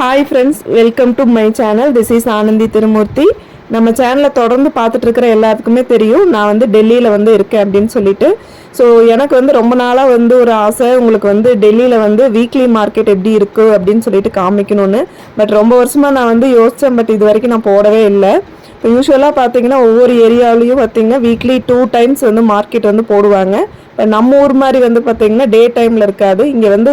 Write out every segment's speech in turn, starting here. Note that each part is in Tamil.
Hi friends welcome to my channel this is Anandhi Thirumoorthy நம்ம சேனலை தொடர்ந்து பார்த்துட்டு இருக்கிற எல்லாத்துக்குமே தெரியும். நான் வந்து டெல்லியில் வந்து இருக்கேன் அப்படின்னு சொல்லிட்டு. ஸோ எனக்கு வந்து ரொம்ப நாளாக வந்து ஒரு ஆசை உங்களுக்கு வந்து டெல்லியில் வந்து வீக்லி மார்க்கெட் எப்படி இருக்குது அப்படின்னு சொல்லிட்டு காமிக்கணும்னு. பட் ரொம்ப வருஷமாக நான் வந்து யோசித்தேன் பட் இது வரைக்கும் நான் போடவே இல்லை. இப்போ யூஸ்வலாக பார்த்தீங்கன்னா ஒவ்வொரு ஏரியாவிலையும் பார்த்தீங்கன்னா வீக்லி டூ டைம்ஸ் வந்து மார்க்கெட் வந்து போடுவாங்க. நம்ம ஊர் மாதிரி வந்து பார்த்தீங்கன்னா டே டைமில் இருக்காது. இங்கே வந்து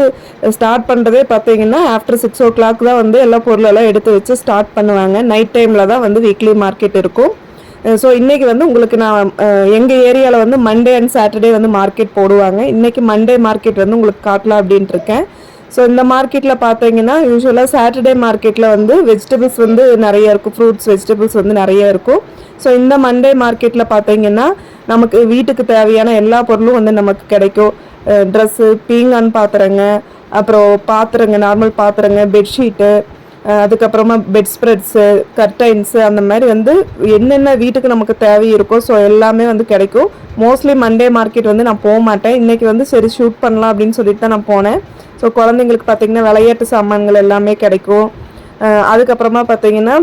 ஸ்டார்ட் பண்ணுறதே பார்த்தீங்கன்னா ஆஃப்டர் சிக்ஸ் ஓ கிளாக் தான் வந்து எல்லா பொருளெல்லாம் எடுத்து வச்சு ஸ்டார்ட் பண்ணுவாங்க. நைட் டைமில் தான் வந்து வீக்லி மார்க்கெட் இருக்கும். ஸோ இன்றைக்கி வந்து உங்களுக்கு நான் எங்கள் ஏரியாவில் வந்து மண்டே அண்ட் சாட்டர்டே வந்து மார்க்கெட் போடுவாங்க. இன்றைக்கி மண்டே மார்க்கெட் வந்து உங்களுக்கு காட்டலாம் அப்படின்ட்டு இருக்கேன். ஸோ இந்த மார்க்கெட்டில் பார்த்தீங்கன்னா யூஸ்வலாக சாட்டர்டே மார்க்கெட்டில் வந்து வெஜிடபிள்ஸ் வந்து நிறைய இருக்கும். ஃப்ரூட்ஸ் வெஜிடபிள்ஸ் வந்து நிறைய இருக்கும். ஸோ இந்த மண்டே மார்க்கெட்டில் பார்த்தீங்கன்னா நமக்கு வீட்டுக்கு தேவையான எல்லா பொருளும் வந்து நமக்கு கிடைக்கும். ட்ரெஸ்ஸு பீங்கான் பாத்திரங்க அப்புறம் பாத்திரங்க நார்மல் பாத்திரங்க பெட்ஷீட்டு அதுக்கப்புறமா பெட் ஸ்ப்ரெட்ஸு கர்டைன்ஸு அந்த மாதிரி வந்து என்னென்ன வீட்டுக்கு நமக்கு தேவை இருக்கோ ஸோ எல்லாமே வந்து கிடைக்கும். மோஸ்ட்லி மண்டே மார்க்கெட் வந்து நான் போக மாட்டேன். இன்றைக்கி வந்து சரி ஷூட் பண்ணலாம் அப்படின்னு சொல்லிட்டு தான் நான் போனேன். ஸோ குழந்தைங்களுக்கு பார்த்திங்கன்னா விளையாட்டு சாமான்கள் எல்லாமே கிடைக்கும். அதுக்கப்புறமா பார்த்தீங்கன்னா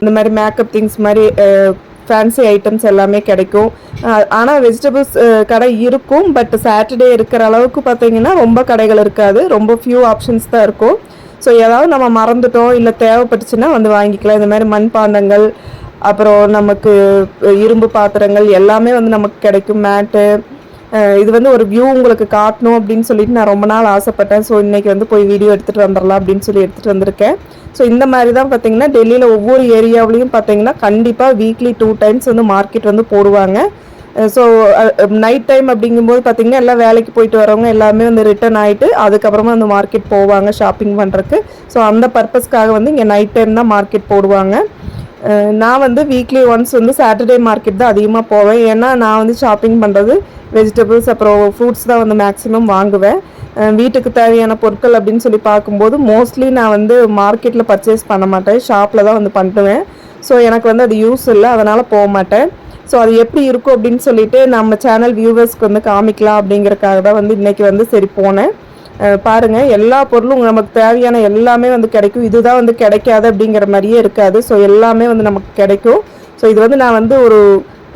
இந்த மாதிரி மேக்கப் திங்ஸ் மாதிரி ஃபேன்சி ஐட்டம்ஸ் எல்லாமே கிடைக்கும். ஆனால் வெஜிடபிள்ஸ் கடை இருக்கும் பட் சாட்டர்டே இருக்கிற அளவுக்கு பார்த்தீங்கன்னா ரொம்ப கடைகள் இருக்காது. ரொம்ப ஃபியூ ஆப்ஷன்ஸ் தான் இருக்கும். ஸோ ஏதாவது நம்ம மறந்துட்டோம் இல்லை தேவைப்பட்டுச்சுன்னா வந்து வாங்கிக்கலாம். இந்த மாதிரி மண்பாண்டங்கள் அப்புறம் நமக்கு இரும்பு பாத்திரங்கள் எல்லாமே வந்து நமக்கு கிடைக்கும். மேட்டு இது வந்து ஒரு வியூ உங்களுக்கு காட்டணும் அப்படின்னு சொல்லிட்டு நான் ரொம்ப நாள் ஆசைப்பட்டேன். ஸோ இன்றைக்கி வந்து போய் வீடியோ எடுத்துகிட்டு வந்துடலாம் அப்படின்னு சொல்லி எடுத்துகிட்டு வந்திருக்கேன். ஸோ இந்த மாதிரி தான் பார்த்தீங்கன்னா டெல்லியில் ஒவ்வொரு ஏரியாவிலையும் பார்த்தீங்கன்னா கண்டிப்பாக வீக்லி டூ டைம்ஸ் வந்து மார்க்கெட் வந்து போடுவாங்க. ஸோ நைட் டைம் அப்படிங்கும்போது பார்த்தீங்கன்னா எல்லாம் வேலைக்கு போயிட்டு வரவங்க எல்லாமே வந்து ரிட்டர்ன் ஆகிட்டு அதுக்கப்புறமா அந்த மார்க்கெட் போவாங்க ஷாப்பிங் பண்ணுறக்கு ஸோ அந்த பர்பஸ்க்காக வந்து இங்கே நைட் டைம் தான் மார்க்கெட் போடுவாங்க. நான் வந்து வீக்லி ஒன்ஸ் வந்து சாட்டர்டே மார்க்கெட் தான் அதிகமாக போவேன். ஏன்னா நான் வந்து ஷாப்பிங் பண்ணுறது வெஜிடபிள்ஸ் அப்புறம் ஃப்ரூட்ஸ் தான் வந்து மேக்ஸிமம் வாங்குவேன். வீட்டுக்கு தேவையான பொருட்கள் அப்படின்னு சொல்லி பார்க்கும்போது மோஸ்ட்லி நான் வந்து மார்க்கெட்டில் பர்ச்சேஸ் பண்ண மாட்டேன். ஷாப்பில் தான் வந்து பண்ணுவேன். ஸோ எனக்கு வந்து அது யூஸ் இல்லை. அதனால் போக மாட்டேன். ஸோ அது எப்படி இருக்கும் அப்படின்னு சொல்லிட்டு நம்ம சேனல் வியூவர்ஸ்க்கு வந்து காமிக்கலாம் அப்படிங்கிறக்காக தான் வந்து இன்றைக்கி வந்து சரி போனேன். பாருங்கள் எல்லா பொருளும் நமக்கு தேவையான எல்லாமே வந்து கிடைக்கும். இதுதான் வந்து கிடைக்காது அப்படிங்கிற மாதிரியே இருக்காது. ஸோ எல்லாமே வந்து நமக்கு கிடைக்கும். ஸோ இது வந்து நான் வந்து ஒரு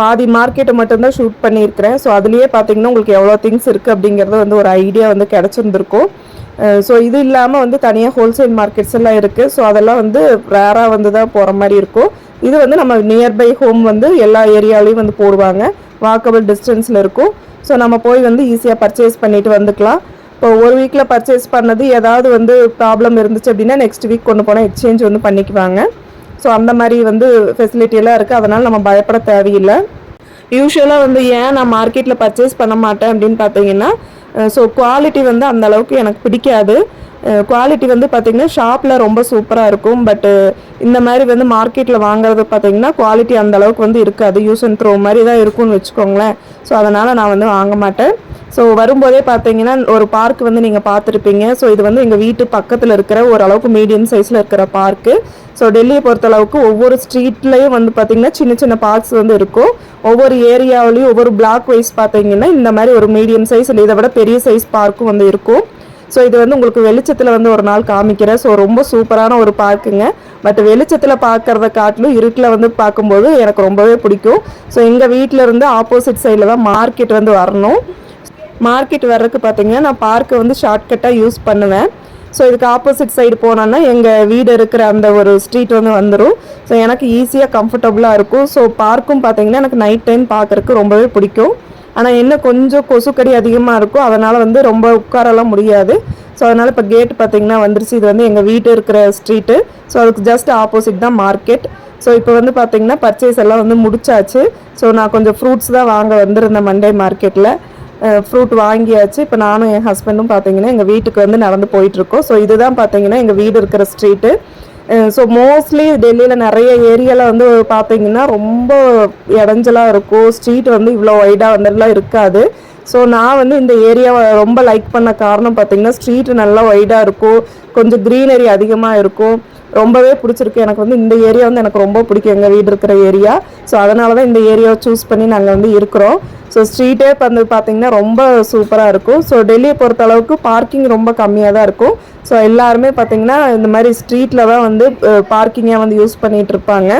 பாதி மார்க்கெட்டை மட்டும்தான் ஷூட் பண்ணியிருக்கிறேன். ஸோ அதுலேயே பார்த்தீங்கன்னா உங்களுக்கு எவ்வளோ திங்ஸ் இருக்குது அப்படிங்கிறது வந்து ஒரு ஐடியா வந்து கிடச்சிருந்துருக்கும். ஸோ இது இல்லாமல் வந்து தனியாக ஹோல்சேல் மார்க்கெட்ஸ் எல்லாம் இருக்குது ஸோ அதெல்லாம் வந்து ரேராக வந்து தான் போகிற மாதிரி இருக்கும். இது வந்து நம்ம நியர்பை ஹோம் வந்து எல்லா ஏரியாலையும் வந்து போடுவாங்க. வாக்கபிள் டிஸ்டன்ஸில் இருக்கும். ஸோ நம்ம போய் வந்து ஈஸியாக பர்ச்சேஸ் பண்ணிட்டு வந்துக்கலாம். இப்போ ஒரு வீக்கில் பர்ச்சேஸ் பண்ணது ஏதாவது வந்து ப்ராப்ளம் இருந்துச்சு அப்படின்னா நெக்ஸ்ட் வீக் கொண்டு போனால் எக்ஸ்சேஞ்ச் வந்து பண்ணிக்குவாங்க. ஸோ அந்த மாதிரி வந்து ஃபெசிலிட்டியெல்லாம் இருக்குது அதனால் நம்ம பயப்பட தேவையில்லை. யூஸ்வலாக வந்து ஏன் நான் மார்க்கெட்டில் பர்ச்சேஸ் பண்ண மாட்டேன் அப்படின்னு பார்த்தீங்கன்னா ஸோ குவாலிட்டி வந்து அந்த அளவுக்கு எனக்கு பிடிக்காது. குவாலிட்டி வந்து பார்த்திங்கன்னா ஷாப்பில் ரொம்ப சூப்பராக இருக்கும். பட்டு இந்த மாதிரி வந்து மார்க்கெட்டில் வாங்குறது பார்த்திங்கன்னா குவாலிட்டி அந்த அளவுக்கு வந்து இருக்காது. யூஸ் அண்ட் த்ரோ மாதிரி தான் இருக்கும்னு வச்சுக்கோங்களேன். ஸோ அதனால் நான் வந்து வாங்க மாட்டேன். ஸோ வரும்போதே பார்த்தீங்கன்னா ஒரு பார்க் வந்து நீங்கள் பார்த்துருப்பீங்க. ஸோ இது வந்து எங்கள் வீட்டு பக்கத்தில் இருக்கிற ஓரளவுக்கு மீடியம் சைஸில் இருக்கிற பார்க்கு ஸோ டெல்லியை பொறுத்தளவுக்கு ஒவ்வொரு ஸ்ட்ரீட்லேயும் வந்து பார்த்திங்கன்னா சின்ன சின்ன பார்க்ஸ் வந்து இருக்கும். ஒவ்வொரு ஏரியாவிலையும் ஒவ்வொரு பிளாக் வைஸ் பார்த்தீங்கன்னா இந்த மாதிரி ஒரு மீடியம் சைஸ் இல்லை இதை விட பெரிய சைஸ் பார்க்கும் வந்து இருக்கும். ஸோ இது வந்து உங்களுக்கு வெளிச்சத்தில் வந்து ஒரு நாள் காமிக்கிறேன். ஸோ ரொம்ப சூப்பரான ஒரு பார்க்குங்க. பட் வெளிச்சத்தில் பார்க்குறத காட்டிலும் இருட்டில் வந்து பார்க்கும்போது எனக்கு ரொம்பவே பிடிக்கும். ஸோ எங்கள் வீட்டில் இருந்து ஆப்போசிட் சைடில் தான் மார்க்கெட் வந்து வரணும். மார்க்கெட் வர்றதுக்கு பார்த்தீங்கன்னா நான் பார்க்கை வந்து ஷார்ட்கட்டாக யூஸ் பண்ணுவேன். ஸோ இதுக்கு ஆப்போசிட் சைடு போனோன்னா எங்கள் வீடு இருக்கிற அந்த ஒரு ஸ்ட்ரீட் வந்து வந்துடும் ஸோ எனக்கு ஈஸியாக கம்ஃபர்டபுளாக இருக்கும். ஸோ பார்க்கும் பார்த்தீங்கன்னா எனக்கு நைட் டைம் பார்க்குறக்கு ரொம்பவே பிடிக்கும். ஆனால் என்ன கொஞ்சம் கொசுக்கடி அதிகமாக இருக்கும் அதனால் வந்து ரொம்ப உட்காரலாம் முடியாது. ஸோ அதனால் இப்போ கேட் பார்த்திங்கன்னா வந்துருச்சு. இது வந்து எங்கள் வீட்டு இருக்கிற ஸ்ட்ரீட்டு ஸோ அதுக்கு ஜஸ்ட் ஆப்போசிட் தான் மார்க்கெட் ஸோ இப்போ வந்து பார்த்திங்கன்னா பர்ச்சேஸ் எல்லாம் வந்து முடிச்சாச்சு. ஸோ நான் கொஞ்சம் ஃப்ரூட்ஸ் தான் வாங்க வந்திருந்தேன் மண்டே மார்க்கெட்டில் ஃப்ரூட் வாங்கியாச்சு. இப்போ நானும் என் ஹஸ்பண்டும் பார்த்தீங்கன்னா எங்கள் வீட்டுக்கு வந்து நடந்து போயிட்டுருக்கோம். ஸோ இதுதான் பார்த்தீங்கன்னா எங்கள் வீடு இருக்கிற ஸ்ட்ரீட்டு ஸோ மோஸ்ட்லி டெல்லியில் நிறைய ஏரியாவில் வந்து பார்த்தீங்கன்னா ரொம்ப இடைஞ்சலாக இருக்கும். ஸ்ட்ரீட் வந்து இவ்வளோ ஒய்டாக வந்துலாம் இருக்காது. ஸோ நான் வந்து இந்த ஏரியாவை ரொம்ப லைக் பண்ண காரணம் பார்த்தீங்கன்னா ஸ்ட்ரீட்டு நல்லா ஒய்டாக இருக்கும். கொஞ்சம் க்ரீனரி அதிகமாக இருக்கும். ரொம்பவே பிடிச்சிருக்கு. எனக்கு வந்து இந்த ஏரியா வந்து எனக்கு ரொம்ப பிடிக்கும். எங்கள் வீடு இருக்கிற ஏரியா ஸோ அதனால தான் இந்த ஏரியாவை சூஸ் பண்ணி நாங்கள் வந்து இருக்கிறோம். ஸோ ஸ்ட்ரீட்டே வந்து பார்த்தீங்கன்னா ரொம்ப சூப்பராக இருக்கும். ஸோ டெல்லியை பொறுத்த அளவுக்கு பார்க்கிங் ரொம்ப கம்மியாக தான் இருக்கும். ஸோ எல்லாருமே பார்த்தீங்கன்னா இந்த மாதிரி ஸ்ட்ரீட்டில் தான் வந்து பார்க்கிங்காக வந்து யூஸ் பண்ணிகிட்டு இருப்பாங்க.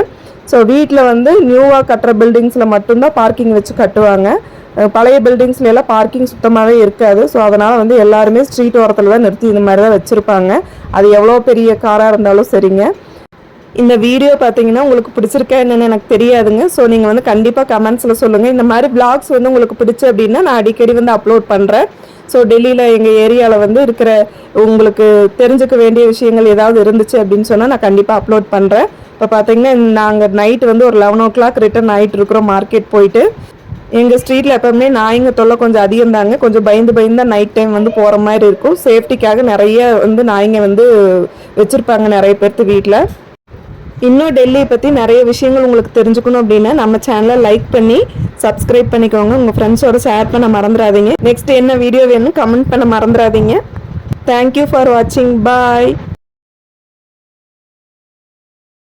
ஸோ வீட்டில் வந்து நியூவாக கட்டுற பில்டிங்ஸில் மட்டும்தான் பார்க்கிங் வச்சு கட்டுவாங்க. பழைய பில்டிங்ஸ்ல எல்லாம் பார்க்கிங் சுத்தமாகவே இருக்காது. ஸோ அதனால் வந்து எல்லாருமே ஸ்ட்ரீட் ஓரத்தில் தான் நிறுத்தி இந்த மாதிரி தான் வச்சுருப்பாங்க. அது எவ்வளோ பெரிய காராக இருந்தாலும் சரிங்க. இந்த வீடியோ பார்த்தீங்கன்னா உங்களுக்கு பிடிச்சிருக்கா என்னென்னு எனக்கு தெரியாதுங்க. ஸோ நீங்கள் வந்து கண்டிப்பாக கமெண்ட்ஸில் சொல்லுங்கள் இந்த மாதிரி பிளாக்ஸ் வந்து உங்களுக்கு பிடிச்சி அப்படின்னா நான் அடிக்கடி வந்து அப்லோட் பண்ணுறேன் ஸோ டெல்லியில் எங்கள் ஏரியாவில் வந்து இருக்கிற உங்களுக்கு தெரிஞ்சுக்க வேண்டிய விஷயங்கள் ஏதாவது இருந்துச்சு அப்படின்னு சொன்னால் நான் கண்டிப்பாக அப்லோட் பண்ணுறேன் இப்போ பார்த்தீங்கன்னா நாங்கள் நைட் வந்து ஒரு லெவன் ஓ கிளாக் ரிட்டர்ன் ஆகிட்டு இருக்கிறோம் மார்க்கெட் போயிட்டு. எங்கள் ஸ்ட்ரீட்டில் எப்போவுமே நாய்ங்க தொல்லை கொஞ்சம் அதிகம் தாங்க. கொஞ்சம் பயந்து பயந்து தான் நைட் டைம் வந்து போகிற மாதிரி இருக்கும். சேஃப்டிக்காக நிறைய வந்து நாய்ங்க வந்து வச்சுருப்பாங்க நிறைய பேர்த்து வீட்டில் இன்னும் டெல்லியை பற்றி நிறைய விஷயங்கள் உங்களுக்கு தெரிஞ்சுக்கணும் அப்படின்னா நம்ம சேனலை லைக் பண்ணி சப்ஸ்கிரைப் பண்ணிக்கோங்க. உங்கள் ஃப்ரெண்ட்ஸோட ஷேர் பண்ண மறந்துடாதீங்க. நெக்ஸ்ட் என்ன வீடியோ வேணும் கமெண்ட் பண்ண மறந்துடாதீங்க. தேங்க்யூ ஃபார் வாட்சிங் பாய்